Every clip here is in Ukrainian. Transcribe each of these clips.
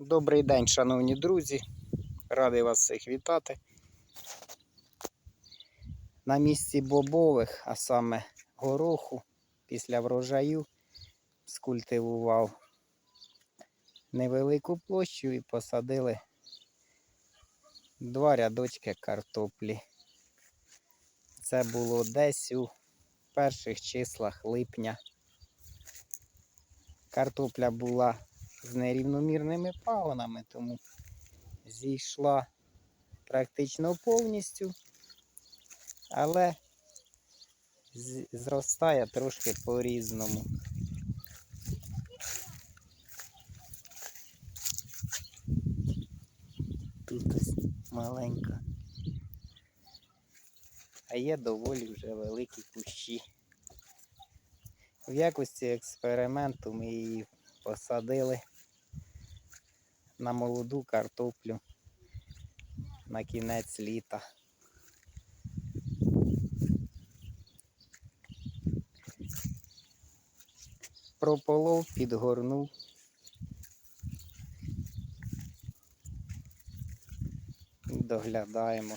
Добрий день, шановні друзі. Радий вас всіх вітати. На місці бобових, а саме гороху, після врожаю скультивував невелику площу і посадили два рядочки картоплі. Це було десь у перших числах липня. Картопля була з нерівномірними пагонами, тому зійшла практично повністю, але зростає трошки по-різному. Тут ось маленька. А є доволі вже великі кущі. В якості експерименту ми її посадили на молоду картоплю на кінець літа. Прополов, підгорнув. Доглядаємо.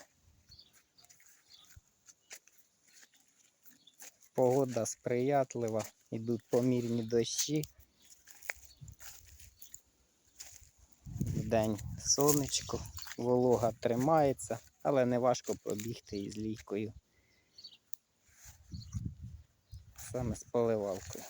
Погода сприятлива, йдуть помірні дощі. Вдень сонечко, волога тримається, але не важко пробігти із лійкою. Саме з поливалкою.